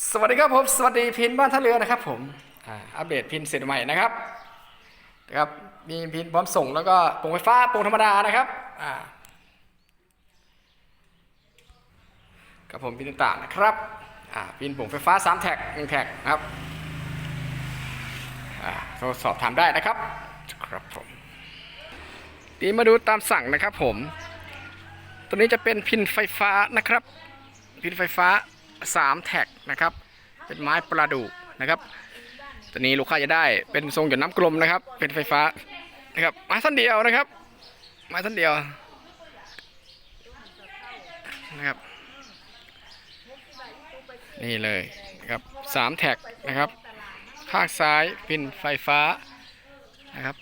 สวัสดีครับผมสวัสดีพินบ้านท่าเรือนะครับผมอ่าอัปเดตพินเสร็จใหม่นะครับนะครับมีพินพร้อมส่งแล้วก็โปร่งไฟฟ้าโปร่งธรรมดานะครับอ่ากับผมพินต่างๆนะครับอ่าพินโปร่งไฟฟ้า3แท็ก1แท็กนะครับอ่าโทรสอบถามได้นะครับครับผมทีนี้มาดูตามสั่งนะครับผม ตัวนี้จะเป็นพินไฟฟ้านะครับ พินไฟฟ้า 3 แท็กนะครับ เป็นไม้ประดู่นะครับตัวนี้ลูกค้าจะได้เป็นทรงหยดน้ำกลมนะครับ เป็นไฟฟ้านะครับไม้ท่านเดียวนะครับ ไม้ท่านเดียวนะครับ นี่เลยนะครับสามแท็กนะครับ ข้างซ้ายพินไฟฟ้านะครับ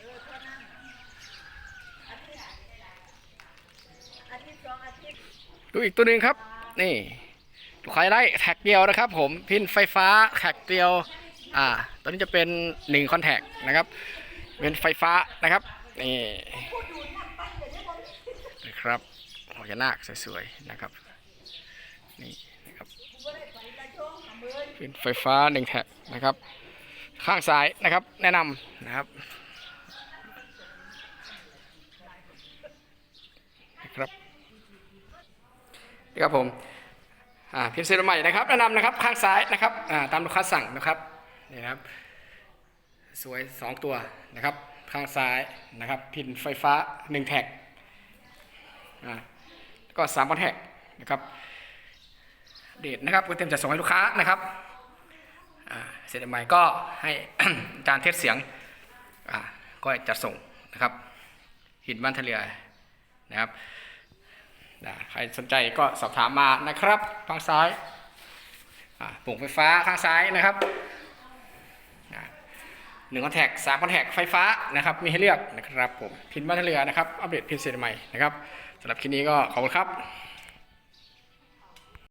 ดูอีกตัวหนึ่งครับ นี่ ลูกค้าจะได้แท็กเดียวนะครับ ผมพินไฟฟ้าแท็กเดียวอ่าตัวนี้จะเป็น1คอนแทคนะครับ เป็นไฟฟ้านะครับนี่นะครับหัวจะนาคสวยๆนะครับนี่นะครับเป็นไฟฟ้า1แท็กนะครับ ข้างซ้ายนะครับ แนะนำนะครับนะครับนี่ครับผม พิมพ์เซรั่มใหม่นะครับแนะนำนะครับข้างซ้ายนะครับาตามลูกค้าสั่งนะครับนี่นะครับ สวย 2 ตัวนะครับ ข้างซ้ายนะครับพินไฟฟ้า 1 แท็กอ่าแล้วก็3คอนแท็กนะครับเดทนะครับก็เตรียมจะส่งให้ลูกค้านะครับเสร็จใหม่ก็ให้อารเทสเสียงก็จะส่งนะครับหินบ้านทะเลนะครับ ใครสนใจก็สอบถามมานะครับข้างซ้ายปุ่มไฟฟ้าข้างซ้ายนะครับหนึ่งคอนแทคสามคอนแทคไฟฟ้านะครับ มีให้เลือกนะครับผมพินบ้านเรือนะครับ อัปเดตพินเสร็จใหม่นะครับสำหรับคลิปนี้ก็ขอบคุณครับ